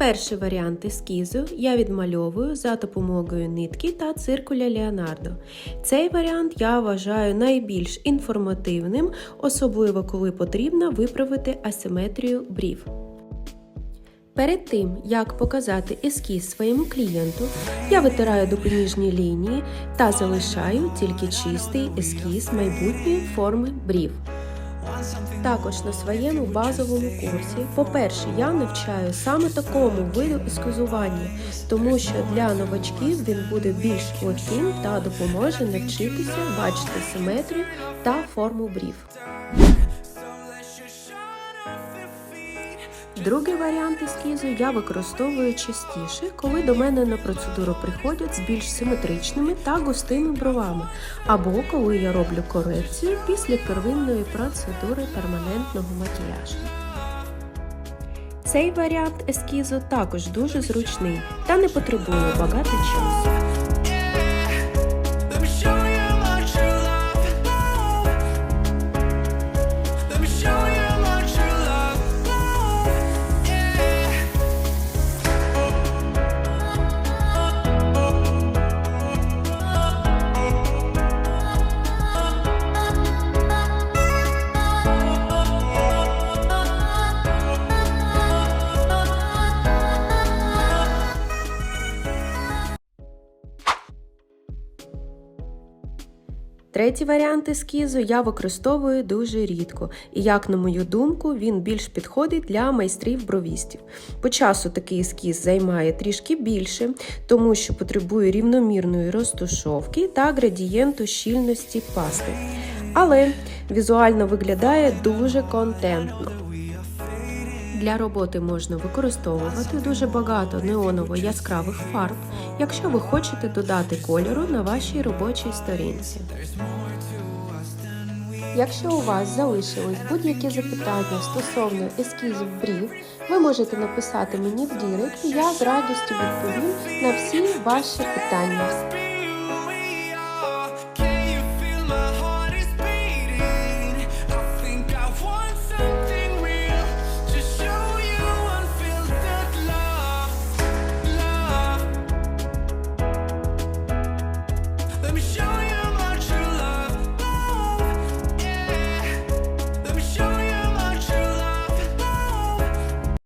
Перший варіант ескізу я відмальовую за допомогою нитки та циркуля Леонардо. Цей варіант я вважаю найбільш інформативним, особливо коли потрібно виправити асиметрію брів. Перед тим, як показати ескіз своєму клієнту, я витираю допоміжні лінії та залишаю тільки чистий ескіз майбутньої форми брів. Також на своєму базовому курсі, по-перше, я навчаю саме такому виду ескізування, тому що для новачків він буде більш легким та допоможе навчитися бачити симетрію та форму брів. Другий варіант ескізу я використовую частіше, коли до мене на процедуру приходять з більш симетричними та густими бровами, або коли я роблю корекцію після первинної процедури перманентного макіяжу. Цей варіант ескізу також дуже зручний та не потребує багато часу. Третій варіант ескізу я використовую дуже рідко, і, як на мою думку, він більш підходить для майстрів бровістів. По часу такий ескіз займає трішки більше, тому що потребує рівномірної розтушовки та градієнту щільності пасти. Але візуально виглядає дуже контентно. Для роботи можна використовувати дуже багато неоново яскравих фарб, якщо ви хочете додати кольору на вашій робочій сторінці. Якщо у вас залишились будь-які запитання стосовно ескізів брів, ви можете написати мені в Дірект, і я з радістю відповім на всі ваші питання.